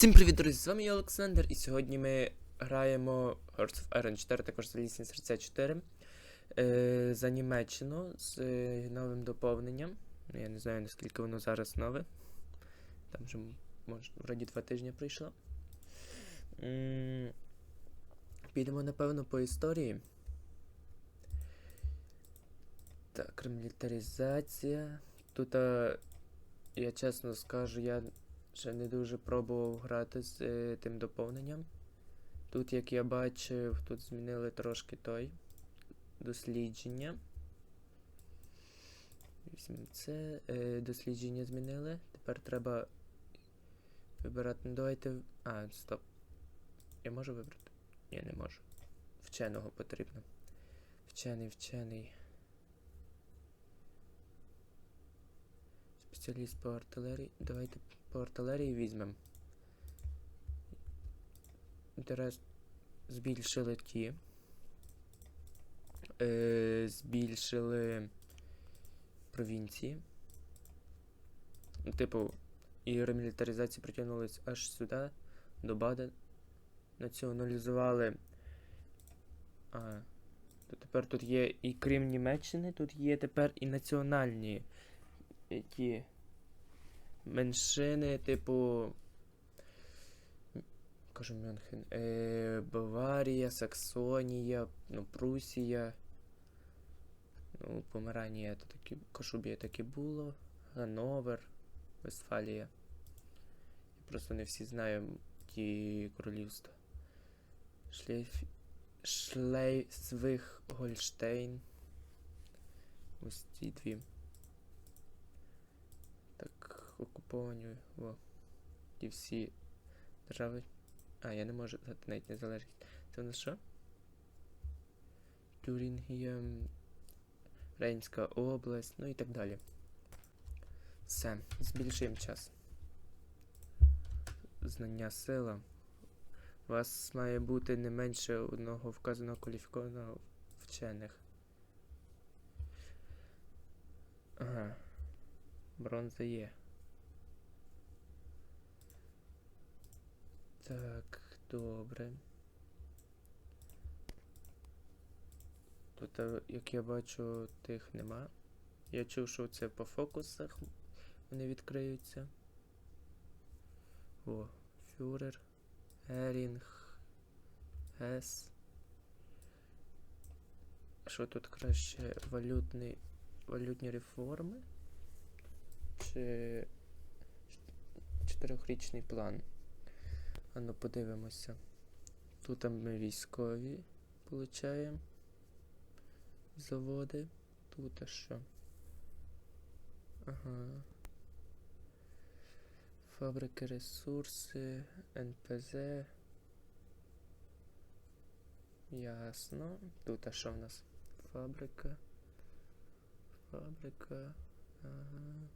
Всім привіт, друзі! З вами я Олександр, і сьогодні ми граємо Hearts of Iron 4, також Залізні серця 4 е, за Німеччину з е, новим доповненням. Я не знаю, наскільки воно зараз нове. Там вже, може, вроді два тижні пройшло. М, Підемо, напевно, по історії. Так, ремілітаризація. Тут, а, я чесно скажу, я ще не дуже пробував грати з е, тим доповненням. Тут, як я бачив, тут змінили трошки той дослідження. Це. Е, дослідження змінили. Тепер треба вибирати. Ну, давайте. А, стоп. Я можу вибрати? Ні, не можу. Вченого потрібно. Вчений, вчений. Спеціаліст по артилерії. Давайте по артилерії візьмемо. Інтерес. Збільшили ті. Е, збільшили провінції. Типу, і ремілітаризація притягнулись аж сюди, до Бади. Націоналізували. А. То тепер тут є і крім Німеччини, тут є тепер і національні е, ті меншини, типу. Кажу Мюнхен. Е, Баварія, Саксонія, ну, Прусія. Ну, Померанія, то такі, Кошубія таки було. Ганновер, Вестфалія. Я просто не всі знаю ті королівства. Шлейф... Шлейзвиг Гольштейн. Ось ці дві. Окуповані. О. Ті всі держави. А, я не можу дати навіть незалежність. Це у нас що? Тюрінгія, Рейнська область, ну і так далі. Все, збільшуємо час. Знання сила. У вас має бути не менше одного вказаного кваліфікованого вчених. Ага. Бронза є. Так, добре. Тут, е, як я бачу, тих нема. Я чув, що це по фокусах вони відкриються. О, фюрер, Ерінг, Гес. Що тут краще? Валютний, валютні реформи? Чи чотирьохрічний план? Ану, подивимося. Тут ми військові получаємо заводи. Тут а що? Ага. Фабрики, ресурси, НПЗ. Ясно. Тут а що в нас? Фабрика. Фабрика. Ага.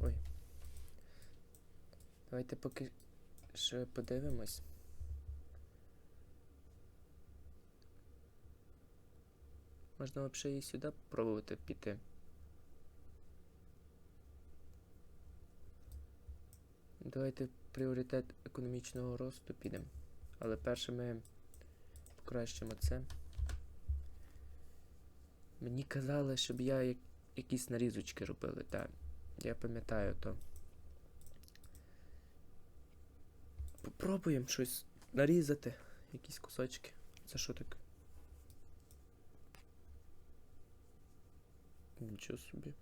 Ой. Давайте поки ще подивимось. Можна взагалі і сюди пробувати піти. Давайте пріоритет економічного росту підемо. Але перше ми покращимо це. Мені казали, щоб я якісь нарізочки робили, так. Я пам'ятаю то. Попробуємо щось нарізати. Якісь кусочки. Це що таке? Нічого собі.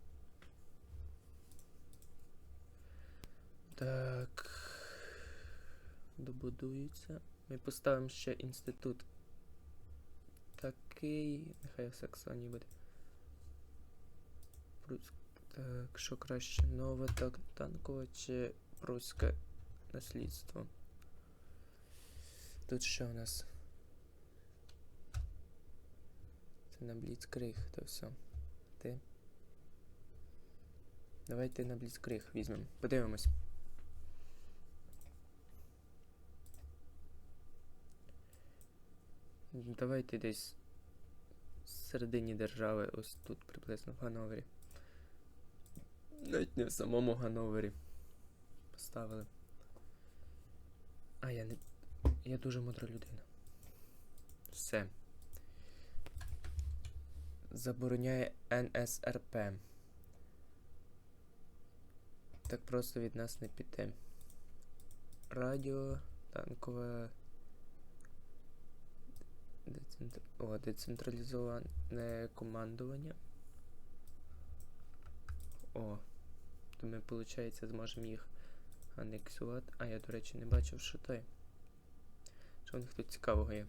Так. Добудується. Ми поставимо ще інститут. Такий. Нехай Саксонії буде. Так, що краще? Нове так, танкове чи прусське наслідство? Тут що у нас? Це на Бліцкриг, то все. Ти. Давайте на Бліцкриг візьмемо. Подивимось. Давайте десь в середині держави, ось тут приблизно в Гановері. Навіть не в самому Гановері. Поставили. А, я не. Я дуже мудра людина. Все. Забороняє НСРП. Так просто від нас не піти. Радіо, танкове. Децентр... О, децентралізоване командування. О, то ми, виходить, зможемо їх анексувати. А я, до речі, не бачив, що той. Що в них тут цікавого є.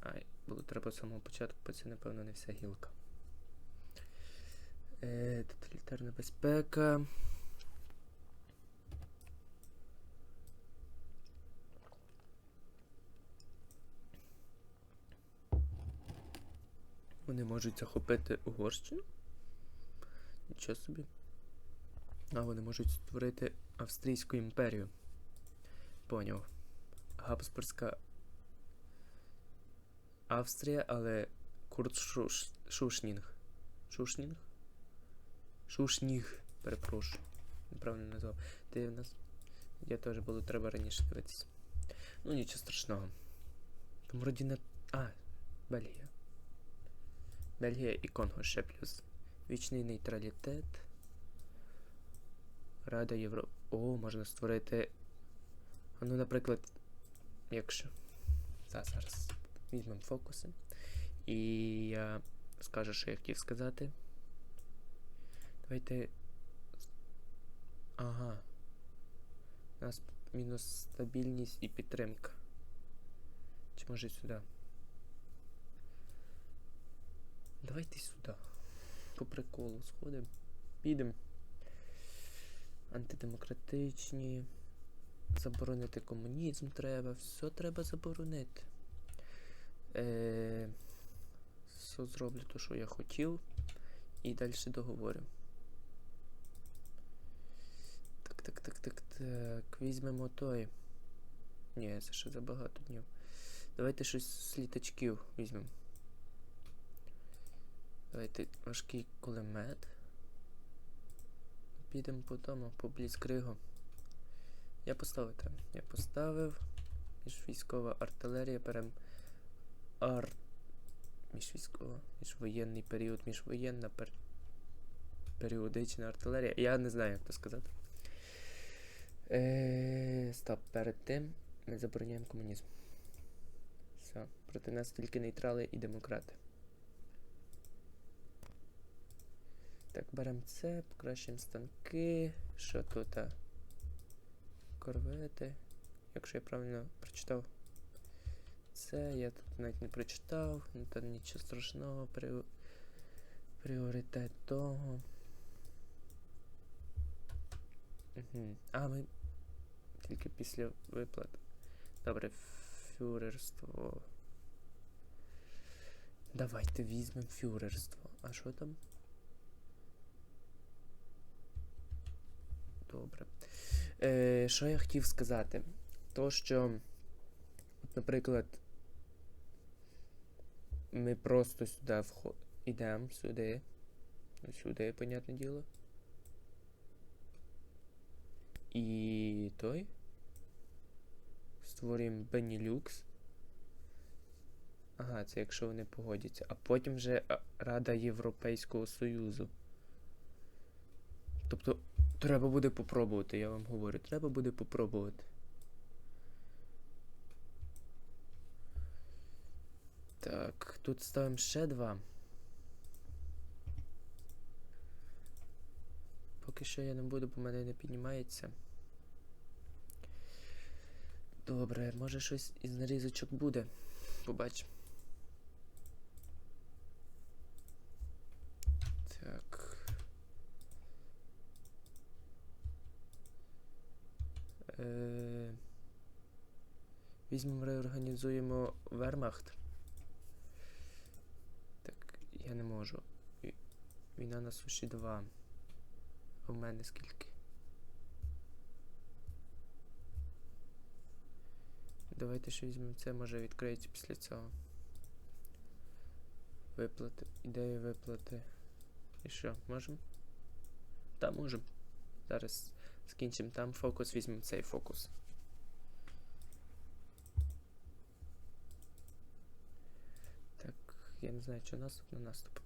Ай, було треба з самого початку, бо це, напевно, не вся гілка. Е, тоталітарна безпека. Вони можуть захопити Угорщину? Нічого собі. А вони можуть створити Австрійську імперію. Поняв. Габсбурзька Австрія, але Курт Шуш... Шушнінг. Шушнінг? Шушніг, перепрошую. Неправильно назвав. Ти в нас. Я теж було треба раніше дивитися. Ну, нічого страшного. Там вроді не. А, Бельгія. Бельгія і Конго ще плюс. Вічний нейтралітет. Рада Європи. О, можна створити. Ну, наприклад, якщо. Та, зараз візьмемо фокуси. І я скажу, що я хотів сказати. Давайте. Ага. У нас мінус стабільність і підтримка. Чи може сюди? Давайте сюди. По приколу сходимо. Підемо. Антидемократичні. Заборонити комунізм треба. Все треба заборонити. Е, все зроблю те, що я хотів. І далі договорю. Так, так, так, так, так. Візьмемо той. Ні, це ще забагато днів. Давайте щось з літачків візьмемо. Давайте важкий кулемет. Підемо по тому, по бліцкригу. Я поставив там. Я поставив. Міжвійськова артилерія берем ар. Міжвійськова, міжвоєнний період, міжвоєнна пер... періодична артилерія. Я не знаю, як то сказати. Е, Стоп, перед тим ми забороняємо комунізм. Все, проти нас тільки нейтрали і демократи. Так, беремо це, покращуємо станки. Що тут? Корвети. Якщо я правильно прочитав. Це я тут навіть не прочитав, ну там нічого страшного, Пріо... пріоритет того. Угу. А, ми тільки після виплат. Добре, фюрерство. Давайте візьмемо фюрерство. А що там? Добре. Е, Що я хотів сказати? То, що, наприклад, ми просто сюди вход... йдемо сюди. Сюди, понятне діло. І той. Створюємо Benelux. Ага, це якщо вони погодяться. А потім вже Рада Європейського Союзу. Тобто, треба буде попробувати, я вам говорю. Треба буде попробувати. Так, тут ставимо ще два. Поки що я не буду, бо мене не піднімається. Добре, може щось із нарізочок буде. Побачимо. Так. Е... Візьмемо, реорганізуємо Вермахт. Так, я не можу. Війна на суші 2. А в мене скільки? Давайте ще візьмемо це, може відкриється після цього. Виплати. Ідеї виплати. І що, можемо? Та можемо. Зараз Скінчимо там фокус, візьмемо цей фокус. Так, я не знаю, що наступ на наступ.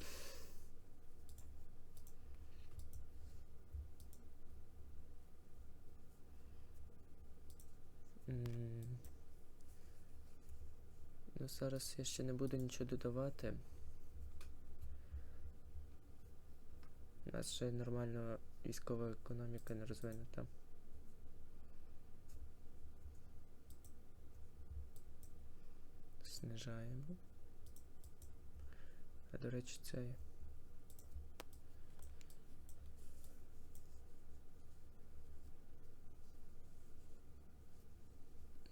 Ну, зараз я ще не буду нічого додавати. У нас ще нормально військова економіка не розвинута. Знижаємо. А до речі, це.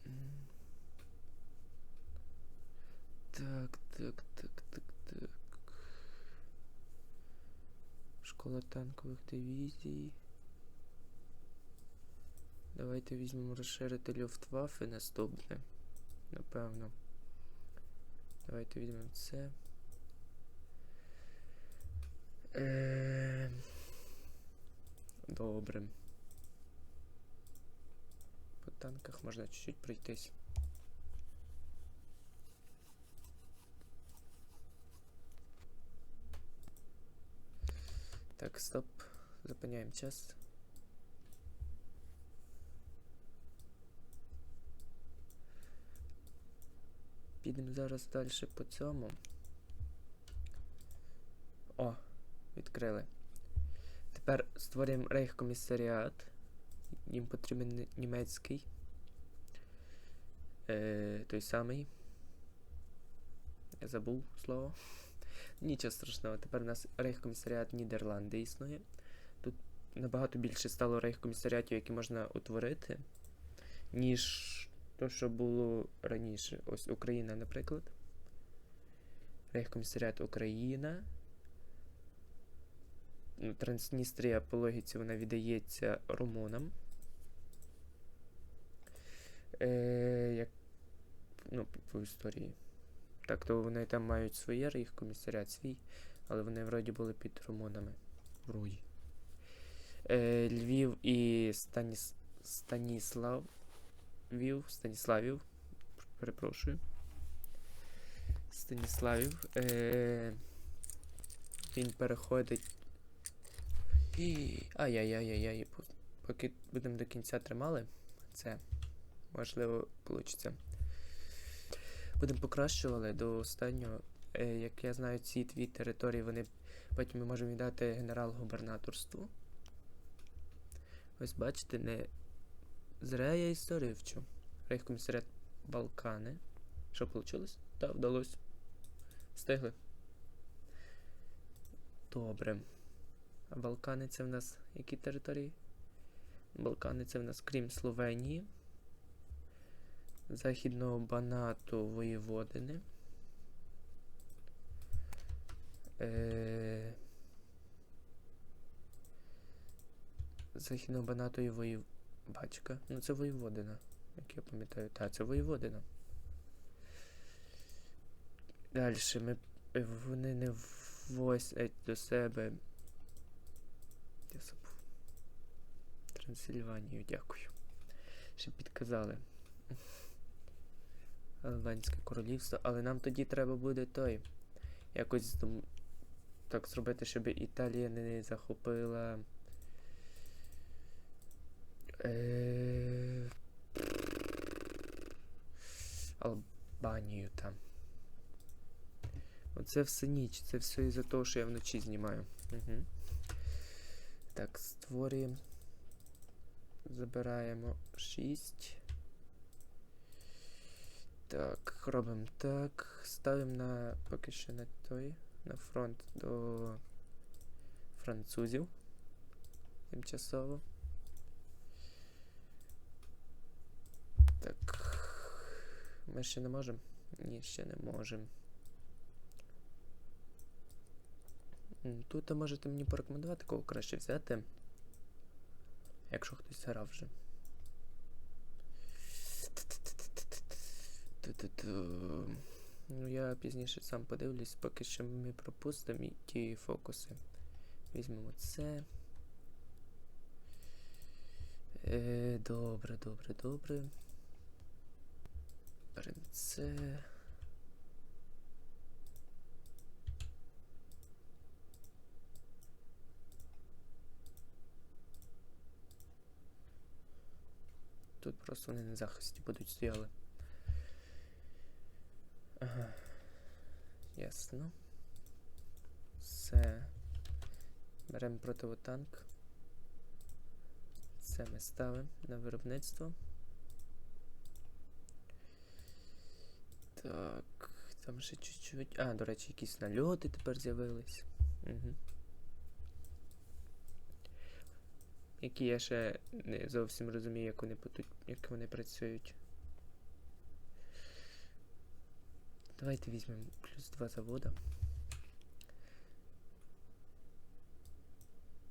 М. Так, так, так, так, так. Школа танкових дивізій. Давайте візьмемо розширити Люфтваффе наступне. Напевно. Давайте візьмемо це. Добре. По танках можна чуть-чуть пройтись. Так, стоп. Зупиняємо час. Підемо зараз далі по цьому. О, відкрили. Тепер створюємо рейхкомісаріат. Їм потрібен німецький. Е, той самий. Я забув слово. Нічого страшного. Тепер у нас рейхкомісаріат Нідерланди існує. Тут набагато більше стало рейхкомісаріатів, які можна утворити, ніж то, що було раніше. Ось Україна, наприклад. Рейхкомісаріат Україна. Ну, Трансністрія по логіці вона віддається румунам. Е, як, ну, по- історії. Так, то вони там мають своє рейхкомісаріат свій, але вони вроді були під румунами. Вроді. Е, Львів і Станіс... Станіслав. Вів, Станіславів. Перепрошую. Станіславів. Е, він переходить. І... Ай-яй-яй-яй-яй. Поки будемо до кінця тримали, це можливо вийде. Будемо покращували до останнього. Е, як я знаю, ці дві території вони потім ми можемо віддати генерал-губернаторству. Ось бачите, не зря я історію вчу. Рейхкомісаріат Балкани. Що вийшло? Так, вдалося. Встигли. Добре. Балкани це в нас які території? Балкани це в нас крім Словенії. Західного Банату Воєводини. Е... Західного Банату і Воєв... Бачка. Ну це Воєводина, як я пам'ятаю. Так, це Воєводина. Далі ми. е, Вони не возять до себе. Я забув. Трансильванію, дякую. Ще підказали. Албанське королівство, але нам тоді треба буде той. Якось так зробити, щоб Італія не захопила. Е... Албанію там. Оце все ніч. Це все із-за того, що я вночі знімаю. Угу. Так, створюємо. Забираємо 6. Так, робимо так. Ставимо на поки що на той. На фронт до французів. Тимчасово. Так. Ми ще не можемо? Ні, ще не можемо. М, Тут можете мені порекомендувати, кого краще взяти. Якщо хтось грав вже. Ну, я пізніше сам подивлюсь, поки що ми пропустимо ті фокуси. Візьмемо це. Е, добре, добре, добре. Беремо це. Тут просто вони на захисті будуть стояли. Ага. Ясно. Все. Беремо противотанк. Це ми ставимо на виробництво. Так, там ще чуть-чуть. А, до речі, якісь нальоти тепер з'явились. Угу. Які я ще не зовсім розумію, як вони, поту- як вони працюють. Давайте візьмемо плюс два завода.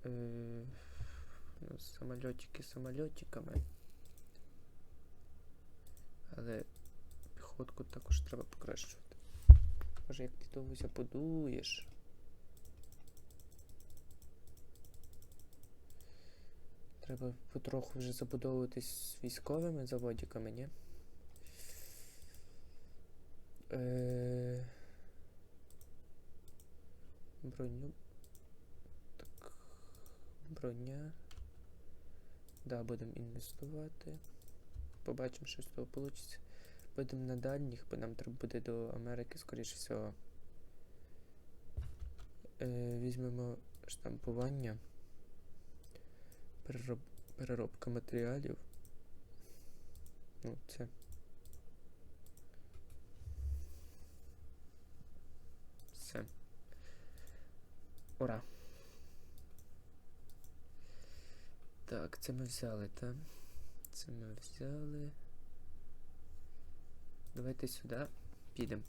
Е, ну, самольотики самольотиками. Але піхотку також треба покращувати. Може, як ти довго забудуєш. Треба потроху вже забудовуватись з військовими заводиками, ні? Е... Броню. Так. Броня. Да, будемо інвестувати. Побачимо, що з того вийде. Будемо на дальніх, бо нам треба буде до Америки, скоріше всього. Е, візьмемо штампування. Перероб... Переробка матеріалів. Ну, це. Все. Ура. Так, це ми взяли, так? Це ми взяли. Давайте сюди підемо.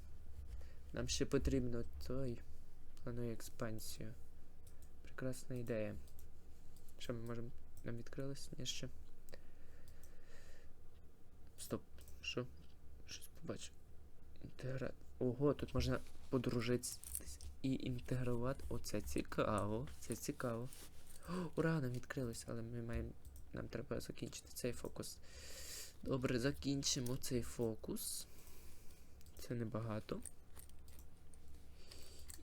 Нам ще потрібно той. Планую експансію. Прекрасна ідея. Що ми можемо. Нам відкрилось? Ні, ще. Стоп. Що? Щось побачив. Інтегра... Ого, тут можна подружитись і інтегрувати. Оце цікаво. Це цікаво. О, ура, нам відкрилось, але ми маємо. Нам треба закінчити цей фокус. Добре, закінчимо цей фокус. Це небагато.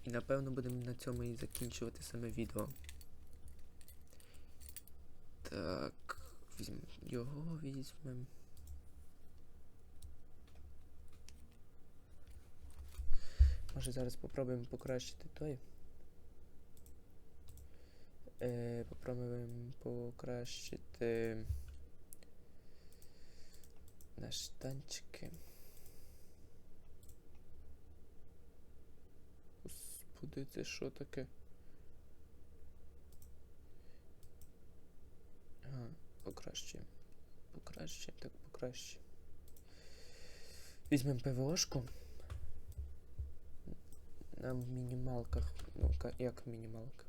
І напевно будемо на цьому і закінчувати саме відео. Так, візьмемо його, візьмемо. Може зараз попробуємо покращити той. Е, попробуємо покращити наші танчики. Господи, це що таке? Ага, покращуємо. Покращуємо, так покращуємо. Візьмемо ПВОшку. На мінімалках. Ну, як в мінімалках?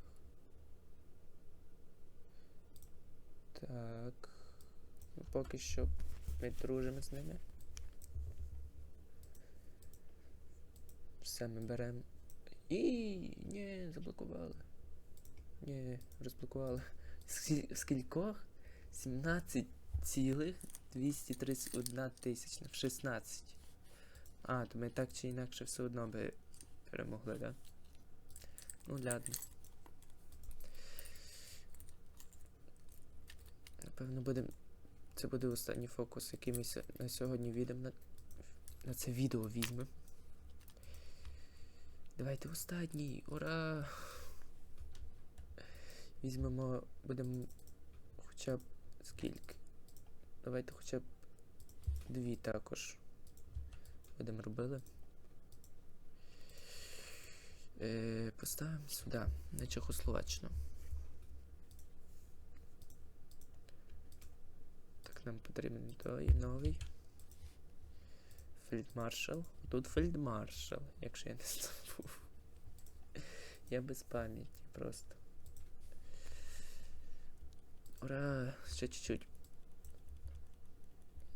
Так. Ну, поки що ми дружимо з ними. Все ми беремо. І ні, заблокували. Ні, розблокували. Скі- Скількох? 17 цілих 231 тисячна в 16. А, то ми так чи інакше все одно би перемогли, да? Ну, ладно. Напевно, будемо. Це буде останній фокус, який ми на сьогодні відемо на, на це відео візьмемо. Давайте останній. Ура! Візьмемо, будемо хоча б скільки. Давайте хоча б дві також. Будемо робили. Е, поставимо сюди, на Чехословаччину. Так, нам потрібен той новий. Фельдмаршал. Тут фельдмаршал, якщо я не забув. Я без пам'яті просто. Ура! Ще чуть-чуть.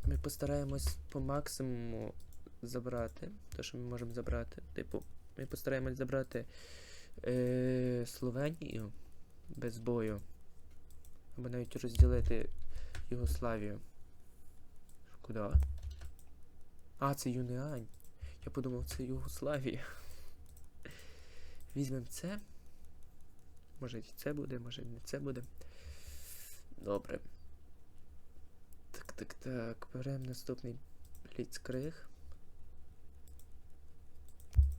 Ми постараємось по максимуму забрати. Те, що ми можемо забрати. Типу, ми постараємось забрати е, Словенію без бою. Або навіть розділити Югославію. Куди? А, це Юніань. Я подумав, це Югославія. Візьмемо це. Може і це буде, може і не це буде. Добре. Так, так, так. Беремо наступний бліцкриг.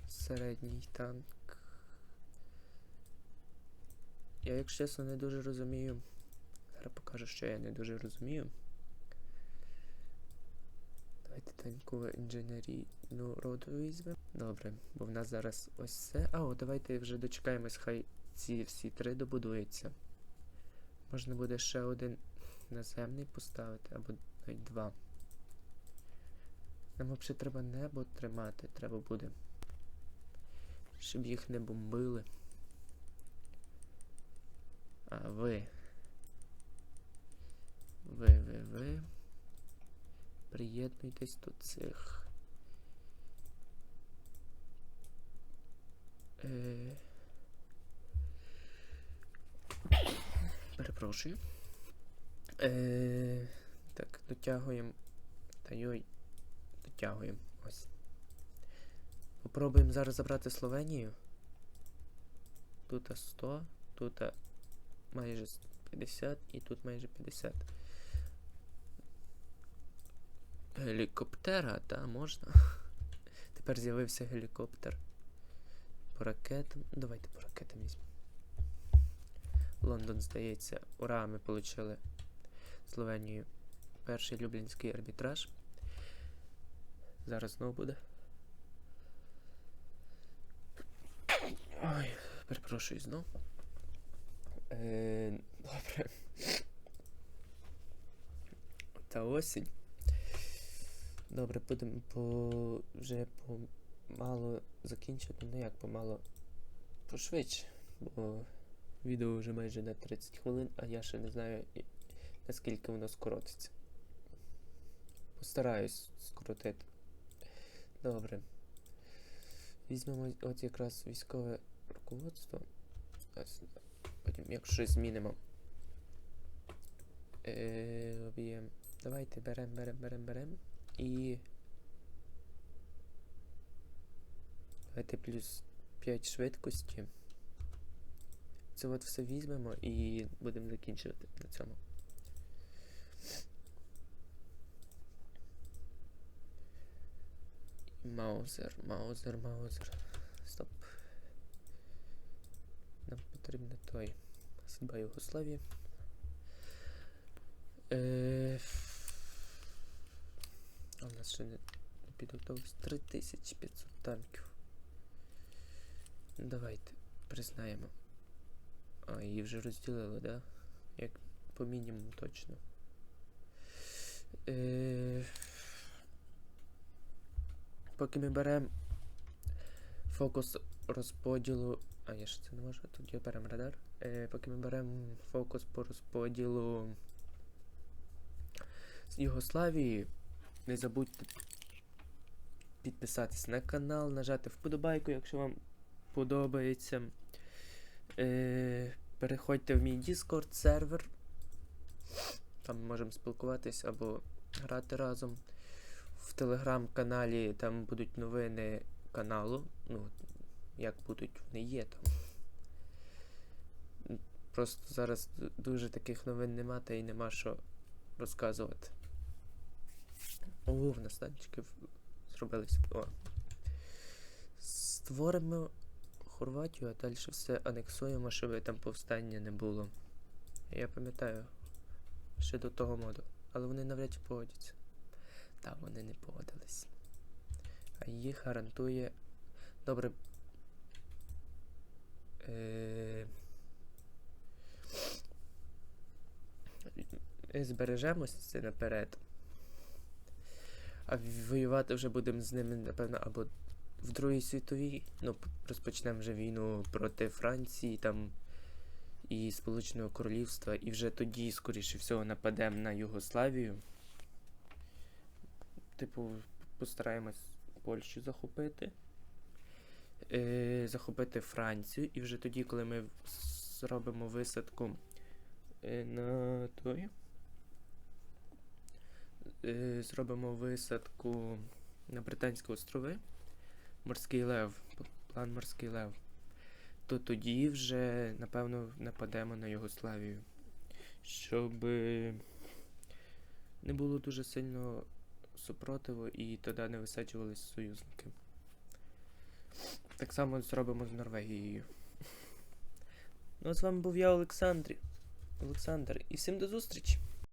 Середній танк. Я, якщо чесно, не дуже розумію. Зараз покажу, що я не дуже розумію. Давайте танкову інженерійну роду візьмемо. Добре, бо в нас зараз ось це. А, о, давайте вже дочекаємось, хай ці всі три добудуються. Можна буде ще один наземний поставити, або навіть два. Нам взагалі треба небо тримати, треба буде. Щоб їх не бомбили. А ви. Ви, ви, ви. Приєднуйтесь до цих. Е... Перепрошую. Е... Так, дотягуємо. Та йой. Дотягуємо. Ось. Попробуємо зараз забрати Словенію. Тут 100, тут майже 50 і тут майже 50. Гелікоптера, та можна. Тепер з'явився гелікоптер. По ракетам. Давайте по ракетам візьмемо. Лондон, здається. Ура, ми отримали Словенію перший люблінський арбітраж. Зараз знову буде. Ой, перепрошую знов. Е, добре. Та осінь. Добре, будемо по вже помало закінчити. Ну як помало пошвидше, бо відео вже майже на 30 хвилин, а я ще не знаю наскільки воно скоротиться. Постараюсь скоротити. Добре. Візьмемо от якраз військове руководство. Потім, якщо змінимо. Е, об'єм. Давайте беремо, беремо, беремо, беремо. І. Давайте плюс 5 швидкості. Це от все візьмемо і будемо закінчувати на цьому. Маузер, Маузер, Маузер. Стоп. Нам потрібно той. Судьба Югославії. Е... А у нас ще не підготовилось 3500 танків. Давайте признаємо. А, її вже розділили, да? Як по мінімуму точно. Е... Поки ми беремо фокус розподілу. А я ж це не можу, тоді беремо радар. Е, поки ми беремо фокус по розподілу з Югославії, не забудьте підписатись на канал, нажати вподобайку, якщо вам подобається. Е, переходьте в мій Discord сервер. Там можемо спілкуватись або грати разом. В телеграм-каналі там будуть новини каналу. Ну, як будуть, вони є там. Просто зараз дуже таких новин нема, та й нема що розказувати. О, в нас танчики зробились. О. Створимо Хорватію, а далі все анексуємо, щоб там повстання не було. Я пам'ятаю ще до того моду. Але вони навряд чи погодяться. Так, вони не погодились. А їх гарантує. Добре. Е, Збережемось це наперед. А воювати вже будемо з ними, напевно, або в Другій світовій. Ну, розпочнемо вже війну проти Франції там і Сполученого Королівства, і вже тоді, скоріше всього, нападемо на Югославію. Типу, постараємось Польщу захопити. Е, захопити Францію, і вже тоді, коли ми зробимо висадку е, на той. е, зробимо висадку на Британські острови. Морський лев. План Морський лев. То тоді вже, напевно, нападемо на Югославію. Щоб не було дуже сильно супротиву і тоді не висаджувались союзники. Так само зробимо з Норвегією. Ну, а з вами був я, Олександрі. Олександр, і всім до зустрічі!